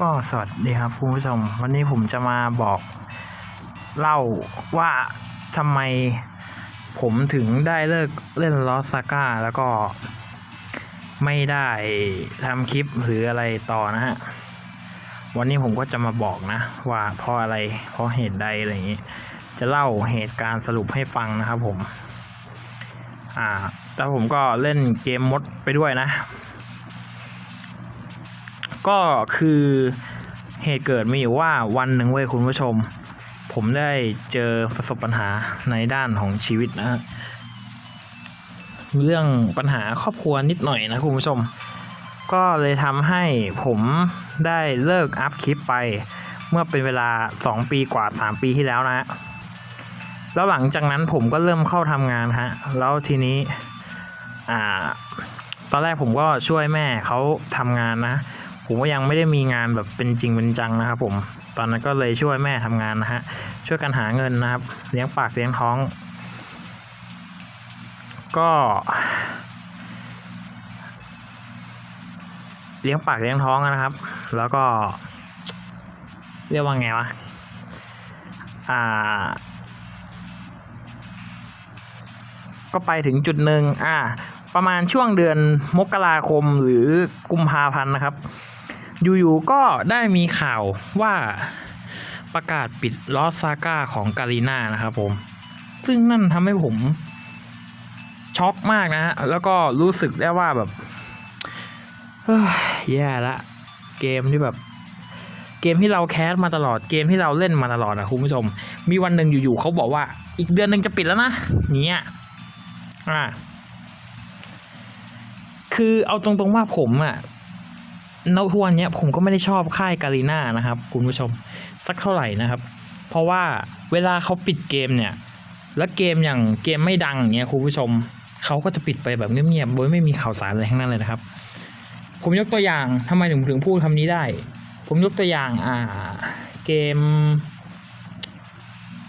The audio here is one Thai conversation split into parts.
ก็สวัสดีครับคุณผู้ชม วันนี้ผมจะมาบอกเล่าว่าทำไมผมถึงได้เลิกเล่นลอสซาก้าแล้วก็ไม่ได้ทำคลิปหรืออะไรต่อนะฮะ วันนี้ผมก็จะมาบอกนะ ว่าเพราะอะไรเพราะเหตุใดอะไรอย่างนี้ จะเล่าเหตุการณ์สรุปให้ฟังนะครับผม อ่าแต่ผมก็เล่นเกมมดไปด้วยนะ ก็คือเหตุเกิดมีอยู่ว่าวันหนึ่งเว้ยคุณผู้ชม ผมได้เจอประสบปัญหาในด้านของชีวิตนะฮะเรื่องปัญหาครอบครัวนิดหน่อยนะคุณผู้ชม ก็เลยทำให้ผมได้เลิกอัพคลิปไป เมื่อเป็นเวลา 2 ปีกว่า 3 ปีที่แล้วนะฮะแล้วหลังจากนั้นผมก็เริ่มเข้าทำงานฮะแล้วทีนี้อ่าตอนแรกผมก็ช่วยแม่เขาทำงานนะ ผมก็ยังไม่ได้มีงานแบบเป็นจริงเป็นจังนะครับ ผม ตอนนั้นก็เลยช่วยแม่ทำงานนะฮะ ช่วยกันหาเงินนะครับ เลี้ยงปากเลี้ยงท้อง ก็ เลี้ยงปากเลี้ยงท้องนะครับ แล้วก็ เรียกว่าไงวะ อ่าก็ไปถึงจุดหนึ่งอ่า ประมาณช่วงเดือนมกราคมหรือกุมภาพันธ์นะครับ อยู่ๆก็ได้มีข่าวว่าประกาศปิดลอสซาก้าของกาลีนานะครับผม ซึ่งนั่นทำให้ผมช็อกมากนะฮะ แล้วก็รู้สึกได้ว่าแบบเฮ้ยแย่ละ เกมที่แบบ เกมที่เราแคสมาตลอดเกมที่เราเล่นมาตลอดนะคุณผู้ชม มีวันหนึ่งอยู่ๆเขาบอกว่า อีกเดือนหนึ่งจะปิดแล้วนะเนี้ยอ่าคือเอาตรงๆว่าผมอะ ณทวันเนี้ยผมก็ไม่ได้ชอบค่ายกาลีน่านะครับ คุณผู้ชมสักเท่าไหร่นะครับ เพราะว่าเวลาเขาปิดเกมเนี่ย แล้วเกมอย่างเกมไม่ดังเงี้ยคุณผู้ชมเขาก็จะปิดไปแบบเงียบๆโดยไม่มีข่าวสารอะไรทั้งนั้นเลยนะครับ ผมยกตัวอย่างทำไมถึงถึงพูดคำนี้ได้ ผมยกตัวอย่างอ่าเกม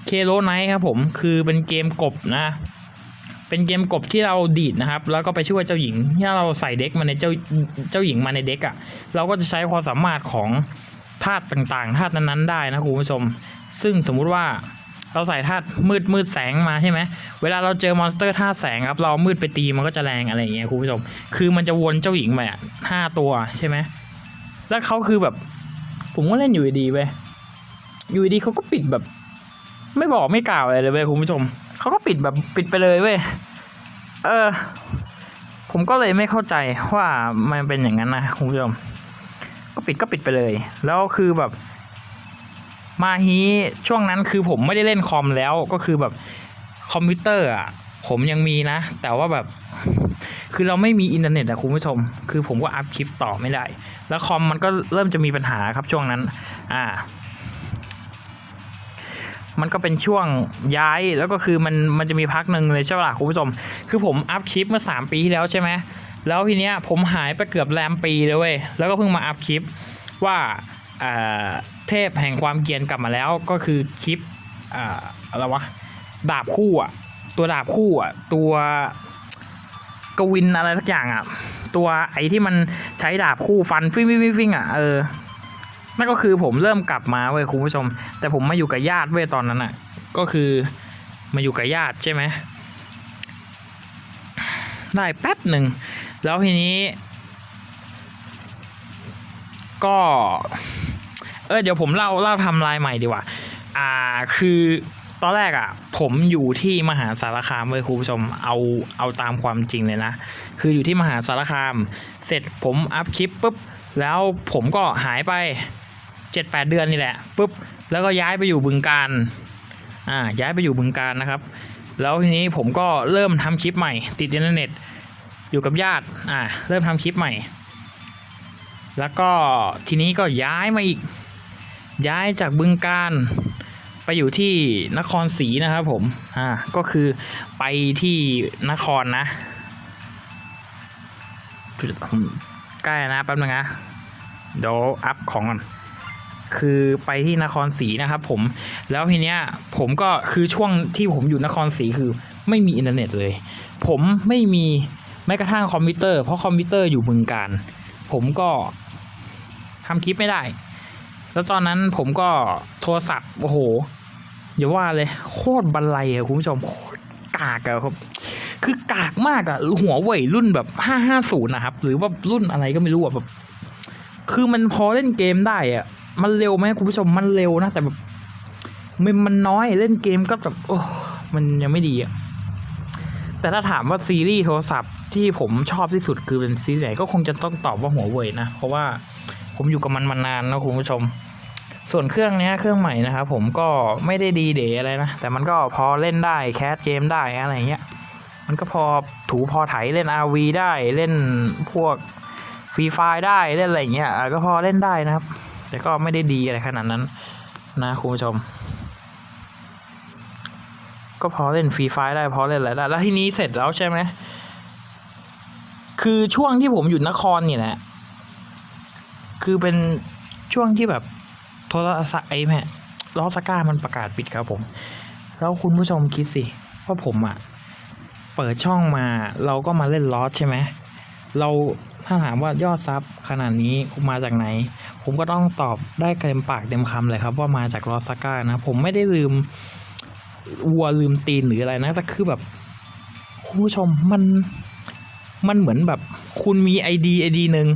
เคโ o ไนท์ครับผมคือเป็นเกมกบนะ เป็นเกมกบที่เราดีดนะครับ แล้วก็ไปช่วยเจ้าหญิงที่เราใส่เด็กมาในเจ้าเจ้าหญิงมาในเด็กอะ่ะ เราก็จะใช้ความสามารถของธาตุต่างๆธาตุนั้นๆได้นะคุณผู้ชม ซึ่งสมมุติว่าเราใส่ธาตุมืดมืดแสงมาใช่ไหม เวลาเราเจอมอนสเตอร์ธาตุแสงครับ เรามืดไปตีมันก็จะแรงอะไรอย่างเงี้ยคุณผู้ชม คือมันจะวนเจ้าหญิงมาอะห้าตัวใช่ไหม แล้วเขาคือแบบ ผมก็เล่นอยู่ดีๆเวอยู่ดีเขาก็ปิดแบบ ไม่บอกไม่กล่าวอะไรเลยเว้ยคุณผู้ชม เขาก็ปิดแบบปิดไปเลยเว้ย เออ ผมก็เลยไม่เข้าใจว่ามันเป็นอย่างนั้นนะคุณผู้ชม ก็ปิดก็ปิดไปเลย แล้วคือแบบมาฮีช่วงนั้นคือผมไม่ได้เล่นคอมแล้วก็คือแบบคอมพิวเตอร์อะผมยังมีนะ แต่ว่าแบบ คือเราไม่มีอินเทอร์เน็ตอะคุณผู้ชม คือผมก็อัพคลิปต่อไม่ได้ แล้วคอมมันก็เริ่มจะมีปัญหาครับช่วงนั้น อ่า มันก็เป็นช่วงย้ายแล้วก็คือมันมันจะมีพักหนึ่งเลยใช่ปะล่ะคุณผู้ชม คือผมอัพคลิปเมื่อ 3 ปีที่แล้วใช่ไหมแล้วทีเนี้ยผมหายไปเกือบแรมปีเลยเว้ยแล้วก็เพิ่งมาอัพคลิปว่าเทพแห่งความเกียนกลับมาแล้วก็คือคลิปอะไรวะดาบคู่อะตัวดาบคู่อะตัวกวินอะไรสักอย่างอะตัวไอ้ที่มันใช้ดาบคู่ฟันฟิ้งฟิ้งฟิ้งฟิ้งอะเออ นั่นก็คือผมเริ่มกลับมาเว้ยคุณผู้ชม แต่ผมมาอยู่กับญาติเว้ยตอนนั้นอะ ก็คือมาอยู่กับญาติใช่ไหมได้แป๊บหนึ่ง แล้วทีนี้ ก็ เออเดี๋ยวผมเล่าเล่าทำลายใหม่ดีกว่า อ่าคือตอนแรกอะ ผมอยู่ที่มหาสารคามเว้ยคุณผู้ชมเอาเอาตามความจริงเลยนะ คืออยู่ที่มหาสารคาม เสร็จผมอัพคลิปปุ๊บ แล้วผมก็หายไป เจ็ดแปดเดือนนี่แหละปุ๊บแล้วก็ย้ายไปอยู่บึงการอ่าย้ายไปอยู่บึงการนะครับ แล้วทีนี้ผมก็เริ่มทำคลิปใหม่ ติดอินเทอร์เน็ตอยู่กับญาติอ่าเริ่มทำคลิปใหม่ แล้วก็ทีนี้ก็ย้ายมาอีกย้ายจากบึงการไปอยู่ที่นครศรีนะครับผมอ่าก็คือไปที่นครนะใกล้นะแป๊บนึงนะเดี๋ยวอัพของก่อน คือไปที่นครศรีนะครับผมแล้วทีเนี้ยผมก็คือช่วงที่ผมอยู่นครศรีคือไม่มีอินเทอร์เน็ตเลย ผมไม่มีแม้กระทั่งคอมพิวเตอร์เพราะคอมพิวเตอร์อยู่บึงการ ผมก็ทำคลิปไม่ได้ แล้วตอนนั้นผมก็โทรศัพท์โอ้โหอย่าว่าเลยโคตรบันไลอะคุณผู้ชมโคตรกากอะครับ คือกากมากอะหัวเว่ยรุ่นแบบห้าห้าศูนย์นะครับ หรือว่ารุ่นอะไรก็ไม่รู้อะแบบ คือมันพอเล่นเกมได้อะ มันเร็วไหมคุณผู้ชมมันเร็วนะ แต่แบบมันมันน้อยเล่นเกมก็แบบโอ้มันยังไม่ดีอะแต่ถ้าถามว่าซีรีส์โทรศัพท์ที่ผมชอบที่สุดคือเป็นซีรีส์ไหนก็คงจะต้องตอบว่าหัวเว่ยนะ เพราะว่าผมอยู่กับมันมานานนะคุณผู้ชม ส่วนเครื่องเนี้ยเครื่องใหม่นะครับผมก็ไม่ได้ดีเดอะไรนะ แต่มันก็พอเล่นได้แคสเกมได้อะไรเงี้ย มันก็พอถูพอไถเล่น RV ได้เล่นพวกฟรีไฟได้เล่นอะไรเงี้ยก็พอเล่นได้นะครับ แต่ก็ไม่ได้ดีอะไรขนาดนั้นนะคุณผู้ชม ก็พอเล่นฟรีไฟได้พอเล่นอะไรได้แล้วทีนี้เสร็จแล้วใช่ไหมคือช่วงที่ผมอยู่นครเนี่ยแหละคือเป็นช่วงที่แบบโทรศัพท์ไอ้แม่ลอสก้ามันประกาศปิดครับผม แล้วคุณผู้ชมคิดสิว่าผมอะเปิดช่องมาเราก็มาเล่นลอสใช่ไหมเราถ้าถามว่ายอดซับขนาดนี้มาจากไหน ผมก็ต้องตอบได้เต็มปากเต็มคำเลยครับ ว่ามาจากลอสก้านะ ผมไม่ได้ลืมวัวลืมตีนหรืออะไรนะแต่คือแบบคุณผู้ชมมันมันเหมือนแบบคุณมีไอดีไอดีหนึ่ง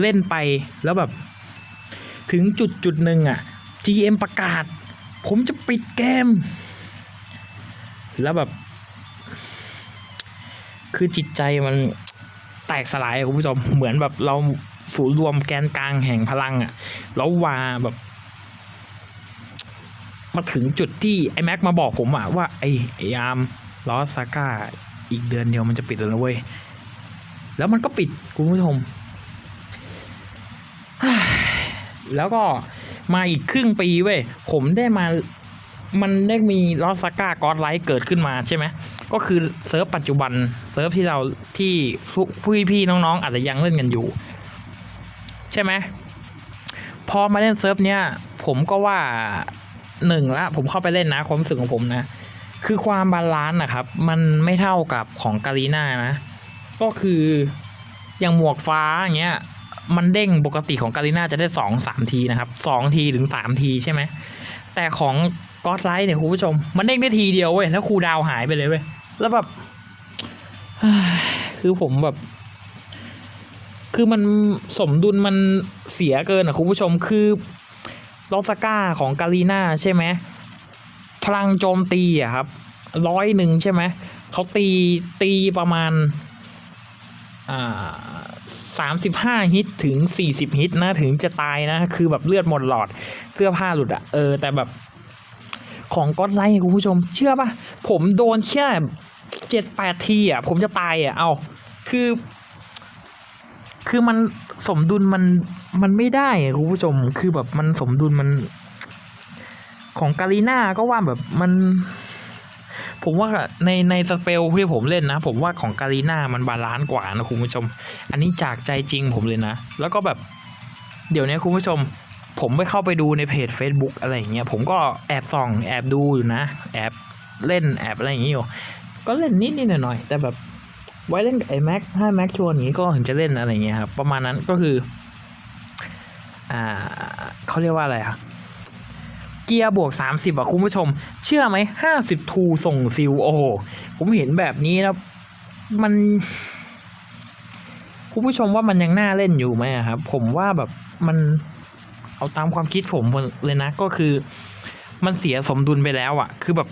เล่นไปแล้วแบบ ถึงจุดจุดหนึ่งอะ GM ประกาศ ผมจะปิดเกม แล้วแบบ คือจิตใจมันแตกสลายคุณผู้ชมเหมือนแบบเรา ศูนย์รวมแกนกลางแห่งพลังอะแล้ววาแบบมาถึงจุดที่ไอ้แม็กมาบอกผมอะว่าไอ้ไอยามลอสซาก้าอีกเดือนเดียวมันจะปิดแล้วเว้ย แล้วมันก็ปิดคุณผู้ชม แล้วก็มาอีกครึ่งปีเว้ย ผมได้มา มันได้มีลอสก้ากอดไลท์เกิดขึ้นมาใช่ไหม ก็คือเซิร์ฟปัจจุบันเซิร์ฟที่เราที่ผู้พี่น้องๆอาจจะยังเล่นกันอยู่ ใช่ไหมพอมาเล่นเซิร์ฟเนี้ยผมก็ว่าหนึ่งละผมเข้าไปเล่นนะความรู้สึกของผมนะ คือความบาลานซ์นะครับ มันไม่เท่ากับของกาลีน่านะ ก็คืออย่างหมวกฟ้าอย่างเงี้ยมันเด้งปกติของกาลิน่าจะได้สองสามทีนะครับสองทีถึงสามทีใช่ไหม แต่ของก็อดไลท์เนี่ยคุณผู้ชม มันเด้งได้ทีเดียวเว้ยแล้วครูดาวหายไปเลยเว้ยแล้วแบบคือผมแบบ คือมันสมดุลมันเสียเกินอะคุณผู้ชมคือลอสก้าของกาลีนาใช่ไหมพลังโจมตีอะครับร้อยหนึ่งใช่ไหมเขาตีตีประมาณอ่าสามสิบห้าฮิตถึงสี่สิบฮิตนะถึงจะตายนะ คือแบบเลือดหมดหลอดเสื้อผ้าหลุดอะเออ แต่แบบของก็อดไลท์คุณผู้ชม เชื่อปะผมโดนแค่เจ็ดแปดทีอะผมจะตายอะเอาคือ คือมันสมดุลมันมันไม่ได้คุณผู้ชม คือแบบมันสมดุลมัน ของกาลีน่าก็ว่าแบบมัน ผมว่าในในสเปลที่ผมเล่นนะ ผมว่าของกาลีน่ามันบาลานซ์กว่านะคุณผู้ชม อันนี้จากใจจริงผมเลยนะ แล้วก็แบบเดี๋ยวนี้คุณผู้ชม ผมไปเข้าไปดูในเพจ Facebook อะไรอย่างเงี้ยผมก็แอบส่อง แอบดูอยู่นะ แอบเล่นแอบอะไรอย่างเงี้ยอยู่ก็เล่นนิดนิดหน่อยหน่อยแต่แบบ ไว้เล่นกับไอ้แม็กถ้าแม็กชวนอย่างงี้ก็ถึงจะเล่นอะไรเงี้ยครับประมาณนั้นก็คือ อ่าเขาเรียกว่าอะไรอะเกียร์บวก 30อะคุณผู้ชม เชื่อไหม50ทูส่งซิลโอ้โหผมเห็นแบบนี้แล้วมันคุณผู้ชมว่ามันยังน่าเล่นอยู่ไหมอะครับ ผมว่าแบบมันเอาตามความคิดผมเลยนะ ก็คือ มันเสียสมดุลไปแล้วอะคือแบบ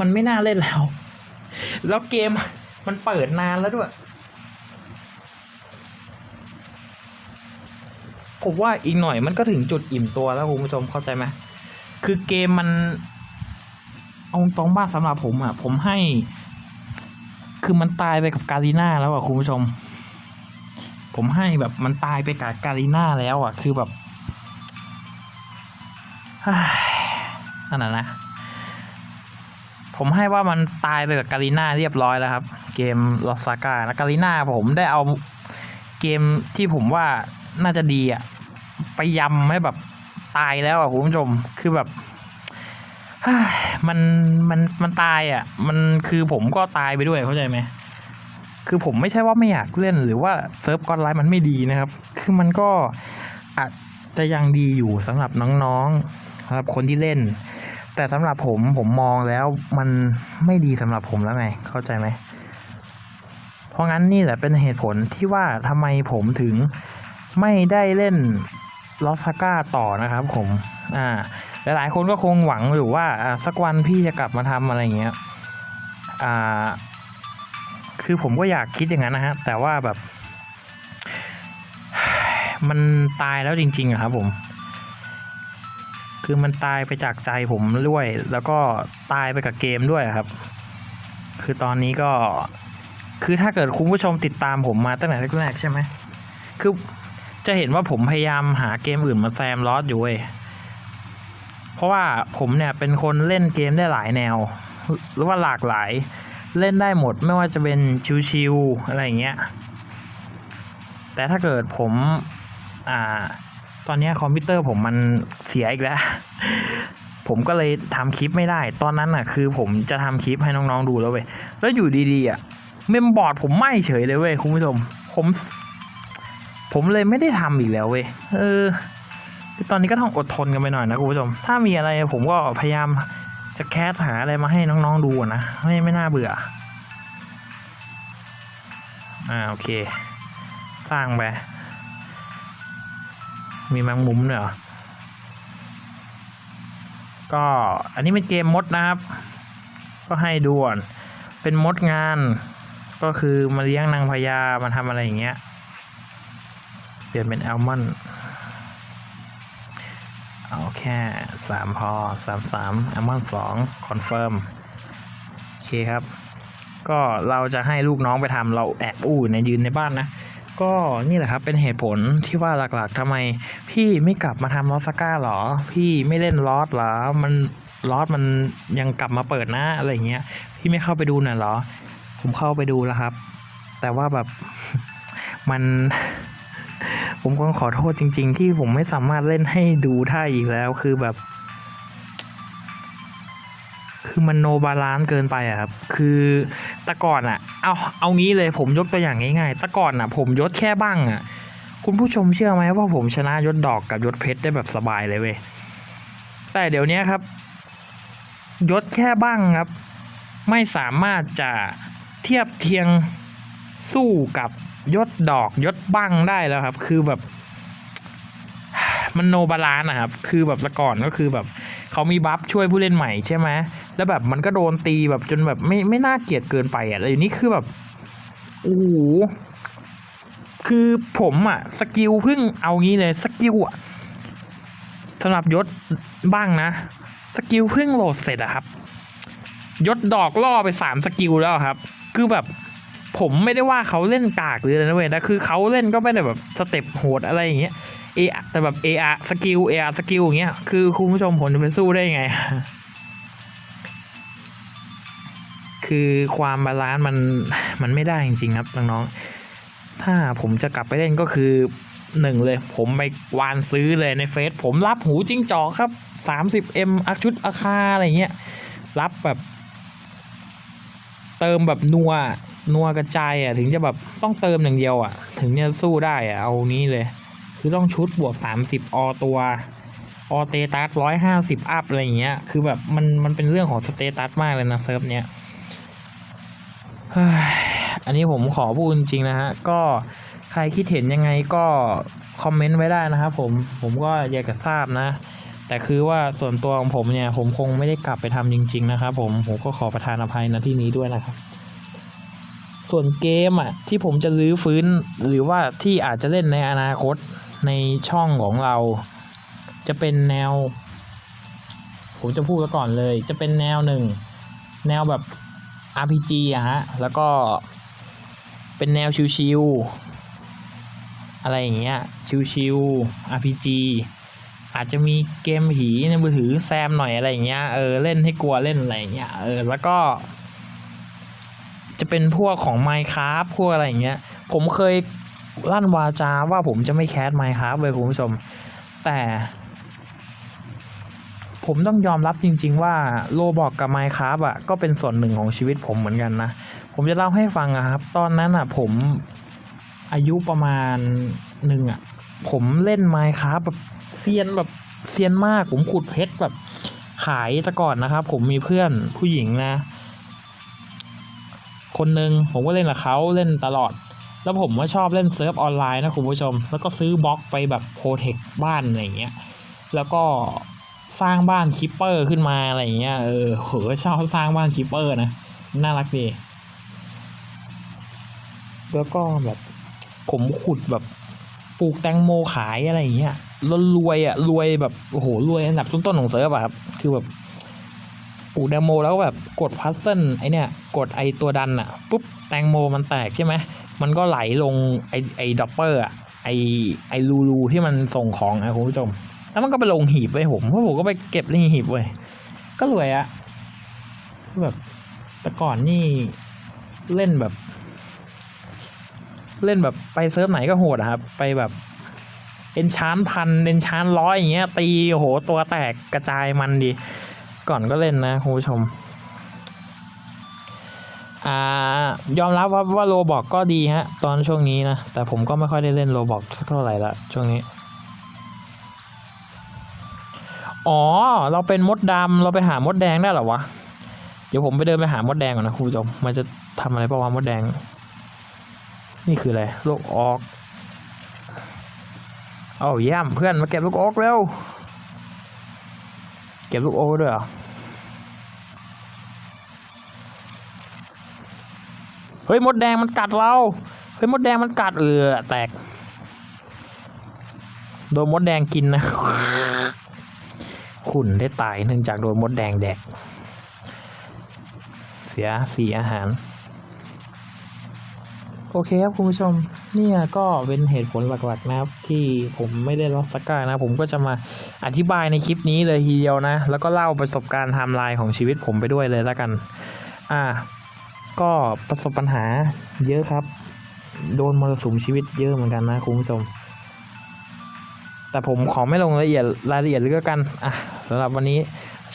มันไม่น่าเล่นแล้ว แล้วเกม มันเปิดนานแล้วด้วย ผมว่าอีกหน่อยมันก็ถึงจุดอิ่มตัวแล้วคุณผู้ชมเข้าใจไหมคือเกมมัน เอาตรงบ้านสำหรับผมอะ ผมให้ คือมันตายไปกับกาลิน่าแล้วอะคุณผู้ชม ผมให้แบบมันตายไปกับกาลิน่าแล้วอะ คือแบบนั่นน่ะนะ ผมให้ว่ามันตายไปกับกาลินาเรียบร้อยแล้วครับ เกมลอสซาก้าแล้วกาลินาผมได้เอาเกมที่ผมว่าน่าจะดีอะไปยำให้แบบตายแล้วอะคุณผู้ชมคือแบบมันมันมันตายอะ มันคือผมก็ตายไปด้วยเข้าใจไหมคือผมไม่ใช่ว่าไม่อยากเล่นหรือว่าเซิร์ฟกอนไลน์มันไม่ดีนะครับ คือมันก็อาจจะยังดีอยู่สำหรับน้องๆสำหรับคนที่เล่น แต่สำหรับผมผมมองแล้วมันไม่ดีสำหรับผมแล้วไงเข้าใจไหม เพราะงั้นนี่แหละเป็นเหตุผลที่ว่าทำไมผมถึงไม่ได้เล่นลอสก้าต่อนะครับผมอ่าหลายๆคนก็คงหวังอยู่ว่าอ่าสักวันพี่จะกลับมาทำอะไรเงี้ยอ่าคือผมก็อยากคิดอย่างนั้นนะฮะแต่ว่าแบบ มันตายแล้วจริงๆอะครับผม คือมันตายไปจากใจผมด้วย แล้วก็ตายไปกับเกมด้วยครับ คือตอนนี้ก็ คือถ้าเกิดคุณผู้ชมติดตามผมมาตั้งแต่แรกๆใช่ไหมคือจะเห็นว่าผมพยายามหาเกมอื่นมาแซมลอสอยู่เว้ยเพราะว่าผมเนี่ยเป็นคนเล่นเกมได้หลายแนว หรือว่าหลากหลาย เล่นได้หมดไม่ว่าจะเป็นชิวๆอะไรอย่างเงี้ยแต่ถ้าเกิดผมอ่า ตอนนี้คอมพิวเตอร์ผมมันเสียอีกแล้ว ผมก็เลยทำคลิปไม่ได้ ตอนนั้นน่ะ คือผมจะทำคลิปให้น้องๆดูแล้วเว้ย แล้วอยู่ดีๆอะ เมมบอร์ดผมไหม้เฉยเลยเว้ยคุณผู้ชม ผม ผมเลยไม่ได้ทำอีกแล้วเว้ย เออ ตอนนี้ก็ต้องอดทนกันไปหน่อยนะคุณผู้ชม ถ้ามีอะไรผมก็พยายามจะแคสหาอะไรมาให้น้องๆดูนะ ไม่ไม่น่าเบื่อ อ่าโอเค สร้างไป มีแมงมุมด้วยเหรอ ก็อันนี้เป็นเกมมดนะครับ ก็ให้ดูก่อนเป็นมดงาน ก็คือมาเลี้ยงนางพญามาทำอะไรอย่างเงี้ย เปลี่ยนเป็นแอลมอนเอาแค่สามพอสามสามแอลมอนด์สองคอนเฟิร์มโอเคครับ ก็เราจะให้ลูกน้องไปทำเราแอบอู้ในยืนในบ้านนะ ก็นี่แหละครับเป็นเหตุผลที่ว่าหลักๆทำไม พี่ไม่กลับมาทำลอสก้าหรอ พี่ไม่เล่นลอสหรอ มันลอสมันยังกลับมาเปิดนะอะไรอย่างเงี้ย พี่ไม่เข้าไปดูหน่อยหรอ ผมเข้าไปดูแล้วครับ แต่ว่าแบบมันผมก็ขอโทษจริง ๆ ที่ผมไม่สามารถเล่นให้ดูได้อีกแล้วคือแบบ คือมันโนบาลานซ์เกินไปอะครับ คือแต่ก่อนอะเอาเอางี้เลยผมยกตัวอย่างง่ายๆแต่ก่อนอะผมยศแค่บ้างอะคุณผู้ชมเชื่อไหมว่าผมชนะยศดอกกับยศเพชรได้แบบสบายเลยเว้ยแต่เดี๋ยวนี้ครับ ยศแค่บ้างครับ ไม่สามารถจะเทียบเทียงสู้กับยศดอกยศบ้างได้แล้วครับ คือแบบมันโนบาลานนะครับ คือแบบแต่ก่อนก็คือแบบเขามีบัฟช่วยผู้เล่นใหม่ใช่ไหม แล้วแบบมันก็โดนตีแบบจนแบบไม่ไม่น่าเกลียดเกินไปอะแล้วอยู่นี้คือแบบโอ้โหคือผมอะสกิลเพิ่งเอางี้เลยสกิลอะสำหรับยศบ้างนะ สกิลเพิ่งโหลดเสร็จอะครับ ยศดอกล่อไปสามสกิลแล้วครับ คือแบบผมไม่ได้ว่าเขาเล่นกากหรืออะไรนะเว้ยแต่คือเขาเล่นก็ไม่ได้แบบสเต็ปโหดอะไรอย่างเงี้ยเอแต่แบบเออาสกิลเออาสกิลอย่างเงี้ยคือคุณผู้ชมผมจะไปสู้ได้ยังไง คือความบาลานซ์มันมันไม่ได้จริงๆครับน้องๆถ้าผมจะกลับไปเล่นก็คือหนึ่งเลย ผมไปวานซื้อเลยในเฟซผมรับหูจิ้งจอกครับ 30m อักชุดอาคาอะไรเงี้ย รับแบบ เติมแบบนัวนัวกระจายอะ ถึงจะแบบต้องเติมอย่างเดียวอะ ถึงจะสู้ได้อะ เอานี้เลย คือต้องชุดบวก 30 ออตัว ออเตตัสร้อยห้าสิบอัพอะไรเงี้ย คือแบบมันมันเป็นเรื่องของสเตตัสมากเลยนะเซิร์ฟเนี้ย อันนี้ผมขอพูดจริงๆนะฮะ ก็ใครคิดเห็นยังไงก็คอมเมนต์ไว้ได้นะครับผม ผมก็อยากจะทราบนะ แต่คือว่าส่วนตัวของผมเนี่ย ผมคงไม่ได้กลับไปทำจริง ๆ นะครับผม ผมก็ขอประทานอภัยนะที่นี้ด้วยนะครับ ส่วนเกมอะที่ผมจะรื้อฟื้นหรือว่าที่อาจจะเล่นในอนาคตในช่องของเรา จะเป็นแนว ผมจะพูดก่อนเลย จะเป็นแนวหนึ่ง แนวแบบ RPG อะฮะ แล้วก็เป็นแนวชิวๆอะไรอย่างเงี้ย ชิวๆ RPG อาจจะมีเกมผีในมือถือแซมหน่อยอะไรอย่างเงี้ย เออเล่นให้กลัวเล่นอะไรอย่างเงี้ย เออแล้วก็ จะเป็นพวกของ Minecraft พวกอะไรอย่างเงี้ย ผมเคยลั่นวาจาว่าผมจะไม่แคส Minecraft เลยคุณผู้ชม แต่ ผมต้องยอมรับจริง ๆ ว่าโลบอกกับ Minecraft อะก็เป็นส่วนหนึ่งของชีวิตผมเหมือนกันนะ ผมจะเล่าให้ฟังอะครับ ตอนนั้นอะผมอายุประมาณหนึ่งอะ ผมเล่นไมค์ครับแบบเซียนแบบเซียนมากผมขุดเพชรแบบขายแต่ก่อนนะครับ ผมมีเพื่อนผู้หญิงนะ คนหนึ่งผมก็เล่นกับเขาเล่นตลอด แล้วผมก็ชอบเล่นเซิร์ฟออนไลน์นะคุณผู้ชม แล้วก็ซื้อบล็อกไปแบบโปรเทคบ้านอะไรอย่างเงี้ย แล้วก็ สร้างบ้านคิปเปอร์ขึ้นมาอะไรอย่างเงี้ย เออโหชอบสร้างบ้านคิปเปอร์นะ น่ารักดี แล้วก็แบบ ผมขุดแบบปลูกแตงโมขายอะไรอย่างเงี้ยแล้วรวยอะ รวยแบบ โอ้โห รวยอันดับต้นๆของเซิร์ฟอะครับ คือแบบปลูกแตงโมแล้วแบบกดพัซเซิลไอเนี่ย กดไอตัวดันอะปุ๊บแตงโมมันแตกใช่ไหม มันก็ไหลลงไอไอดับเปอร์อะไอไอรูรูที่มันส่งของอะคุณผู้ชม แล้วมันก็ไปลงหีบไว้ผมเพราะผมก็ไปเก็บในหีบเว้ก็รวยอะแบบแต่ก่อนนี่เล่นแบบ เล่นแบบไปเซิร์ฟไหนก็โหดอะครับ ไปแบบเอนชานพันเอนชานร้อยอย่างเงี้ย ตีโอ้โหตัวแตกกระจายมันดี ก่อนก็เล่นนะคุณผู้ชมอ่ายอมรับว่าว่าโลบอกก็ดีฮะ ตอนช่วงนี้นะ แต่ผมก็ไม่ค่อยได้เล่นโลบอกสักเท่าไหร่ละช่วงนี้ อ๋อ เราเป็นมดดำเราไปหามดแดงได้หรอวะ เดี๋ยวผมไปเดินไปหามดแดงก่อนนะคุณผู้ชม มันจะทำอะไรประวามดแดง นี่คืออะไร ลูกออกเอาเยี่ยมเพื่อนมาเก็บลูกออกเร็ว เก็บลูกโอกด้วยเหรอ เฮ้ยมดแดงมันกัดเรา เฮ้ยมดแดงมันกัดเออแตก โดนมดแดงกินนะ ขุนได้ตายเนื่องจากโดนมดแดงแดก เสียสีอาหาร โอเคครับคุณผู้ชมเนี่ยก็เป็นเหตุผลหลักๆนะครับ ที่ผมไม่ได้รับสกานะ ผมก็จะมาอธิบายในคลิปนี้เลยทีเดียวนะ แล้วก็เล่าประสบการณ์ไทม์ไลน์ของชีวิตผมไปด้วยเลยแล้วกัน อ่า ก็ประสบปัญหาเยอะครับ โดนมรสุมชีวิตเยอะเหมือนกันนะคุณผู้ชม แต่ผมขอไม่ลงรายละเอียดรายละเอียดเลยก็กันอะสำหรับวันนี้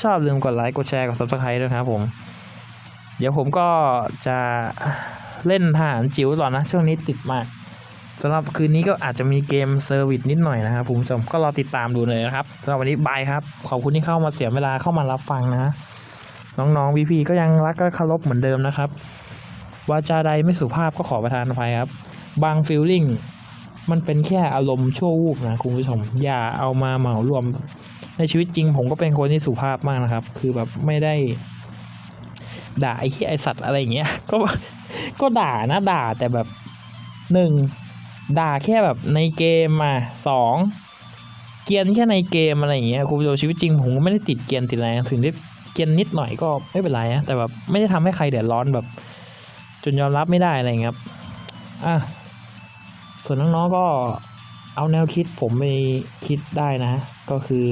ชอบลืมกดไลค์กดแชร์กด subscribe ด้วยนะครับผม เดี๋ยวผมก็จะเล่นทหารจิ๋วต่อนะ ช่วงนี้ติดมากสำหรับคืนนี้ก็อาจจะมีเกมเซอร์วิสนิดหน่อยนะครับคุณผู้ชมก็รอติดตามดูเลยนะครับสำหรับวันนี้บายครับ ขอบคุณที่เข้ามาเสียเวลาเข้ามารับฟังนะ น้องๆพี่ๆก็ยังรักก็เคารพเหมือนเดิมนะครับวาจาใดไม่สุภาพก็ขอประทานอภัยครับ บางฟีลลิ่ง มันเป็นแค่อารมณ์ชั่ววูบนะคุณผู้ชม อย่าเอามาเหมารวม ในชีวิตจริง ผมก็เป็นคนที่สุภาพมากนะครับ คือแบบไม่ได้ ด่าไอ้ที่ไอสัตว์อะไรอย่างเงี้ย ก็ก็ด่านะด่าแต่แบบหนึ่งด่าแค่แบบในเกมมาสองเกียนแค่ในเกมอะไรอย่างเงี้ยคุณผู้ชมชีวิตจริงผมก็ไม่ได้ติดเกียนติดอะไรถึงได้เกียนนิดหน่อยก็ไม่เป็นไรนะแต่แบบไม่ได้ทำให้ใครเดือดร้อนแบบ จนยอมรับไม่ได้อะไรอย่างเงี้ยครับอะ ส่วนน้องๆก็เอาแนวคิดผมไปคิดได้นะ ก็คือ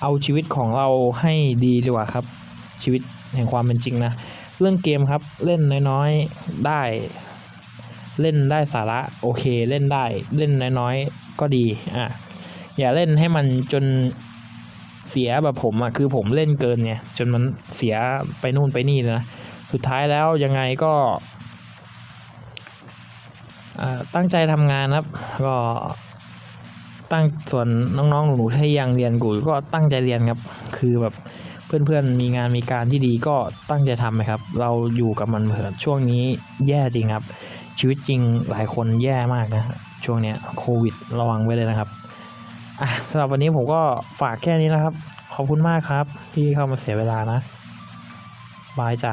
เอาชีวิตของเราให้ดีดีกว่าครับ ชีวิตแห่งความเป็นจริงนะ เรื่องเกมครับเล่นน้อยๆได้ เล่นได้สาระโอเคเล่นได้เล่นน้อยๆก็ดีอะอย่าเล่นให้มันจนเสียแบบผมอะคือผมเล่นเกินไงจนมันเสียไปนู่นไปนี่นะ สุดท้ายแล้วยังไงก็ ตั้งใจทำงานครับ ก็ตั้งส่วนน้องๆ หนูๆที่ยังเรียนกูก็ตั้งใจเรียนครับ คือแบบเพื่อนๆมีงานมีการที่ดีก็ตั้งใจทำนะครับ เราอยู่กับมันเผื่อช่วงนี้แย่จริงครับ ชีวิตจริงหลายคนแย่มากนะช่วงเนี้ยโควิดระวังไว้เลยนะครับอะสำหรับวันนี้ผมก็ฝากแค่นี้นะครับ ขอบคุณมากครับ ที่เข้ามาเสียเวลานะบายจ้ะ